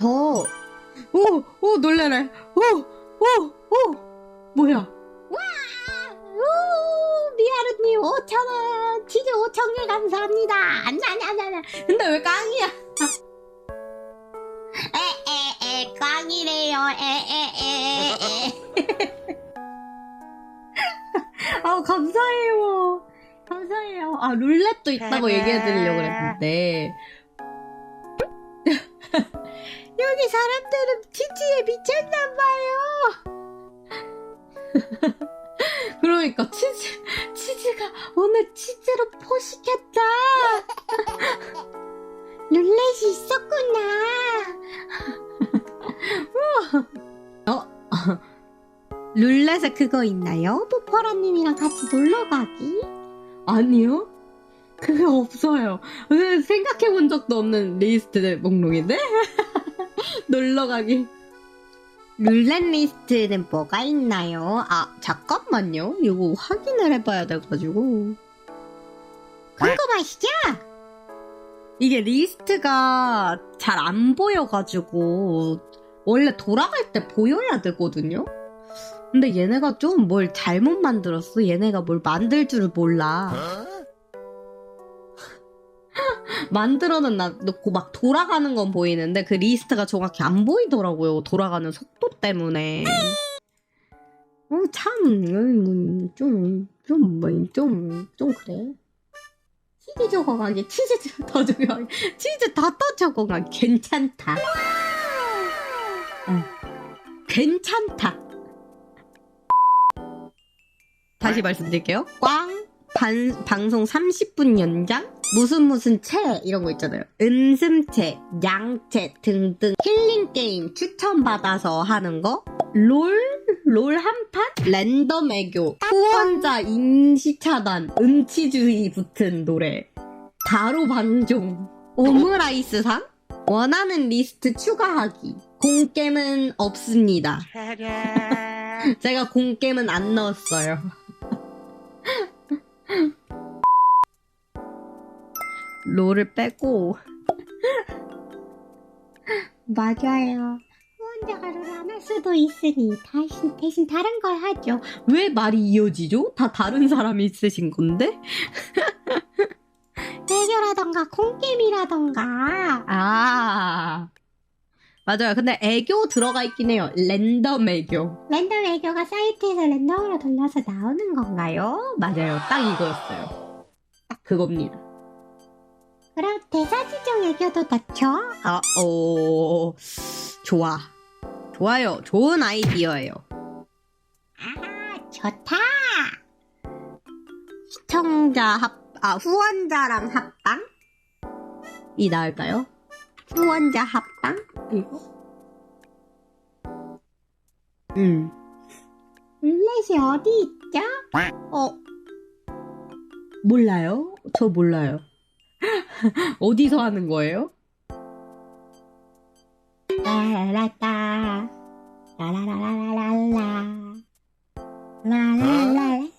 저, 오, 오, 놀래라. 오, 오, 오, 뭐야? 미아루님 5,000원! 치즈 5,000개 감사합니다! 안나나나나! 근데 왜 깡이야? 에에에 꽝이래요 에에에에 아, 감사해요. 감사해요. 아, 룰렛도 있다고 얘기해드리려고 그랬는데. 여기 사람들은 치즈에 미쳤나봐요 그러니까 치즈, 치즈가 오늘 치즈로 포식했다. 룰렛이 있었구나 룰렛에 그거 있나요? 뽀뽀라님이랑 같이 놀러가기? 아니요? 그거 없어요. 왜 생각해 본 적도 없는 리스트 목록인데? 놀러가기. 룰렛 리스트는 뭐가 있나요? 아 잠깐만요 이거 확인을 해봐야 돼가지고 궁금하시죠? 이게 리스트가 잘 안 보여가지고 원래 돌아갈 때 보여야 되거든요? 근데 얘네가 좀 뭘 잘못 만들었어. 얘네가 뭘 만들 줄 몰라. 만들어는 놔놓고 막 돌아가는 건 보이는데 그 리스트가 정확히 안 보이더라고요. 돌아가는 속도 때문에. 어, 참, 음, 좀, 좀, 뭐, 좀, 좀 그래. 치즈 적어가기, 치즈 더 적어가기, 치즈 다더 적어가기, 괜찮다. 어, 괜찮다. 다시 말씀드릴게요. 꽝, 반, 방송 30분 연장, 무슨 무슨 채, 이런 거 있잖아요. 음슴채, 양채 등등 힐링 게임 추천받아서 하는 거, 롤, 롤 한 판, 랜덤 애교, 후원자 임시 차단, 음치주의 붙은 노래, 가로 방종, 오므라이스상, 원하는 리스트 추가하기, 공겜은 없습니다. 제가 공겜은 안 넣었어요. 롤을 빼고 맞아요. 후원자가 룰안할 수도 있으니 대신, 대신 다른 걸 하죠. 왜 말이 이어지죠? 다 다른 사람이 있으신 건데? 애교라던가 콩게임이라던가 아 맞아요. 근데 애교 들어가 있긴 해요. 랜덤 애교. 랜덤 애교가 사이트에서 랜덤으로 돌려서 나오는 건가요? 맞아요. 딱 이거였어요. 딱 그겁니다. 그럼 대사지정 애교도 넣죠? 아, 어, 좋아. 좋아요. 좋은 아이디어예요. 아 좋다. 시청자 합, 아, 후원자랑 합방? 이 나을까요? 후원자 합방? 이거? 음. 룰렛이 어디 있죠? 어, 몰라요? 저 몰라요. 어디서 하는 거예요? 라라라따 라라라라라라 라라라라라라라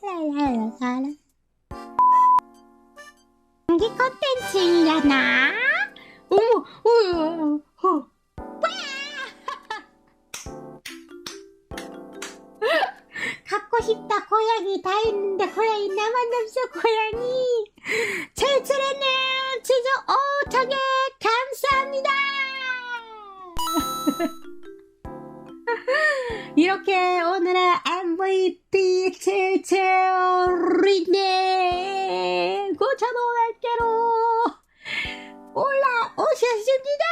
공기 컨텐츠려나? 어머, 어, 어, 어. 갖고 싶다 고양이. 다 있는데 고양이 나만 없어 고양이. 칠칠해는 치즈 5천개 감사합니다. 이렇게 오늘의 MVP 칠칠리네. 9,500개로 올라 오셨습니다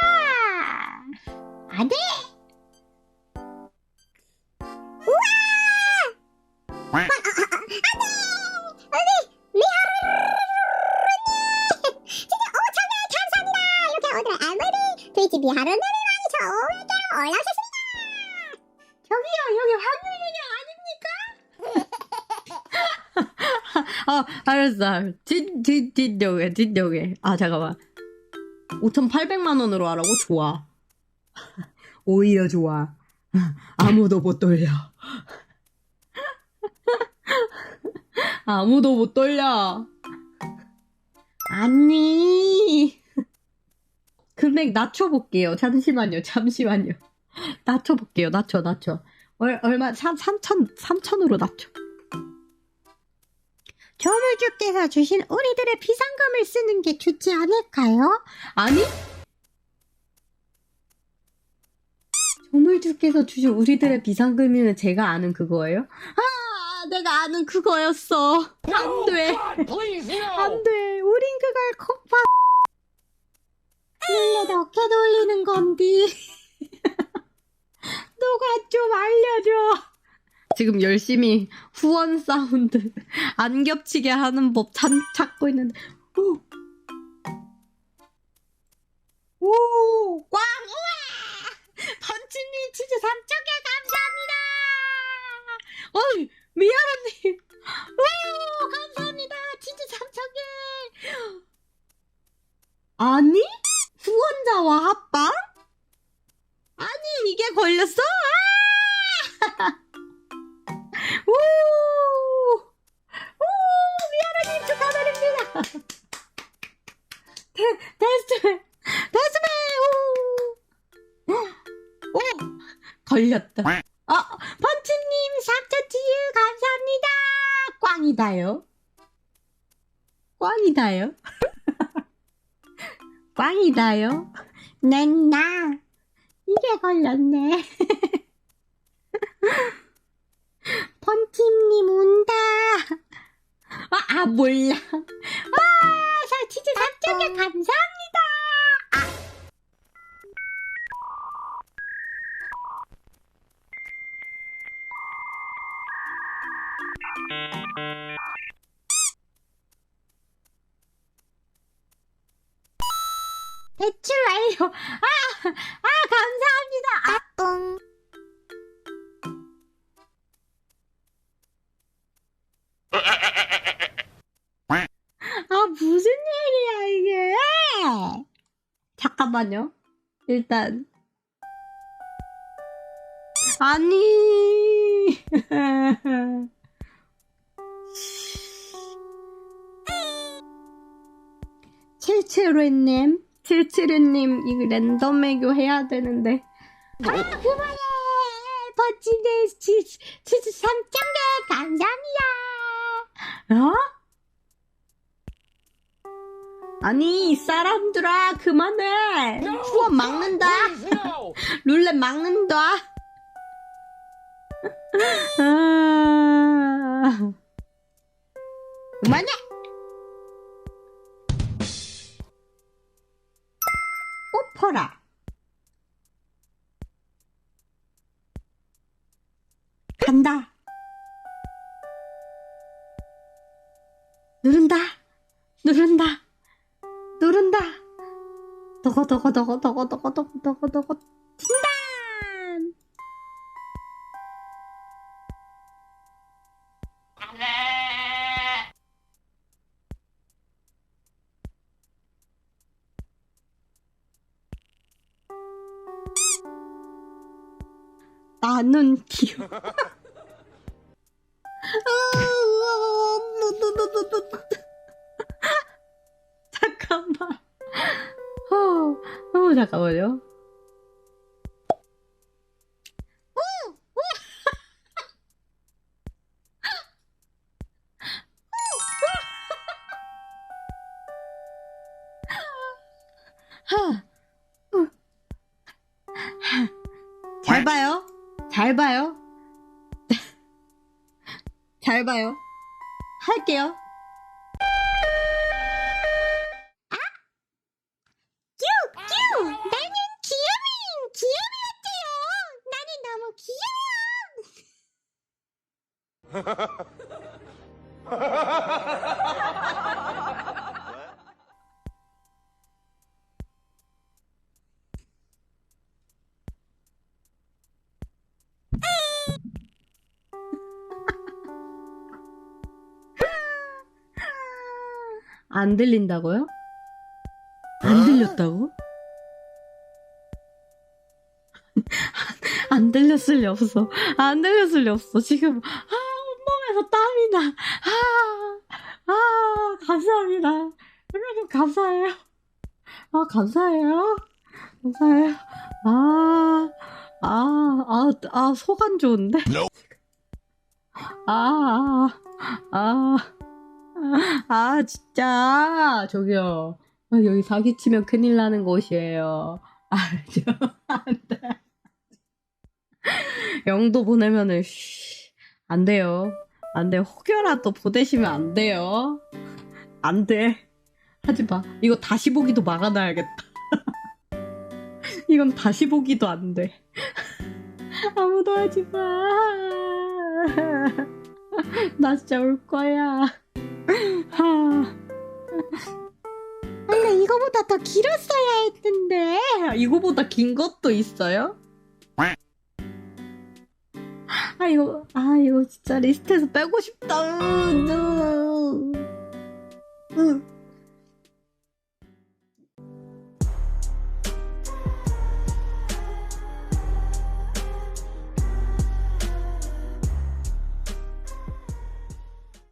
안돼 오늘 MVP 트위치 미하루님이 저 500개로 올라오셨습니다 저기요, 여기 화면이 아닙니까? 아, 알았어. 진, 진, 진정해, 진정해. 아, 잠깐만. 5,800만 원으로 하라고? 좋아. 오히려 좋아. 아무도 못 돌려. 아무도 못 돌려. 아니. 금액 낮춰볼게요. 잠시만요. 잠시만요. 낮춰볼게요. 낮춰, 낮춰. 얼, 얼마, 3, 3천, 3천으로 낮춰. 조물주께서 주신 우리들의 비상금을 쓰는 게 좋지 않을까요? 아니? 조물주께서 주신 우리들의 비상금이면 제가 아는 그거예요? 아, 내가 아는 그거였어. 안 돼. 안 돼. 우린 그걸 컵밥. 원래도 어깨 돌리는 건디. 누가 좀 알려줘. 지금 열심히 후원 사운드 안 겹치게 하는 법 찾, 찾고 있는데. 오. 오, 꽝! 우와! 번치 걸렸다. 아, 펀치님 삭제치유 감사합니다! 꽝이다요. 꽝이다요. 꽝이다요. 낸나 이게 걸렸네. 펀치님 운다. 아, 아 몰라. 와, 사 치즈 3쪽에 감사합니다. 대출 완료. 아, 아 감사합니다. 아, 뿡. 아, 무슨 일이야, 이게. 잠깐만요. 일단. 아니. 칠칠회님, 칠칠회님, 이거 랜덤 애교 해야 되는데. 아, 그만해. 버치네 치즈 3쪽에 감사합니다. 어? 아니, 이 사람들아, 그만해. 후원 막는다. 룰렛 막는다. 아... 그만해. 뽑혀라. 간다. 누른다. 누른다. 누른다. 더거 더거 더거 더거 더거 더거 더거 더거 나는 귀여워. 잠깐만. 어, 어, 잠깐만요. 잘 봐요. 잘 봐요. 잘 봐요. 할게요. 쭈! 나는 귀요미! 귀요미 같아요! 나는 너무 귀여워! 안 들린다고요? 안 들렸다고? 안 들렸을 리 없어. 안 들렸을 리 없어. 지금, 아, 온몸에서 땀이 나. 아, 아, 감사합니다. 여러분, 감사해요. 아, 감사해요. 감사해요. 아, 아, 아, 아, 속 안 좋은데? 아, 아, 아, 아, 진짜. 저기요. 아, 여기 사기치면 큰일 나는 곳이에요. 아, 저, 안 돼. 영도 보내면은, 쉬, 안 돼요. 안 돼. 혹여라도 보내시면 안 돼요. 안 돼. 하지 마. 이거 다시 보기도 막아놔야겠다. 이건 다시 보기도 안 돼. 아무도 하지 마. 나 진짜 울 거야. 하. 원래 이거보다 더 길었어야 했는데. 이거보다 긴 것도 있어요? 아 이거 아 이거 진짜 리스트에서 빼고 싶다. 으, 으. 으.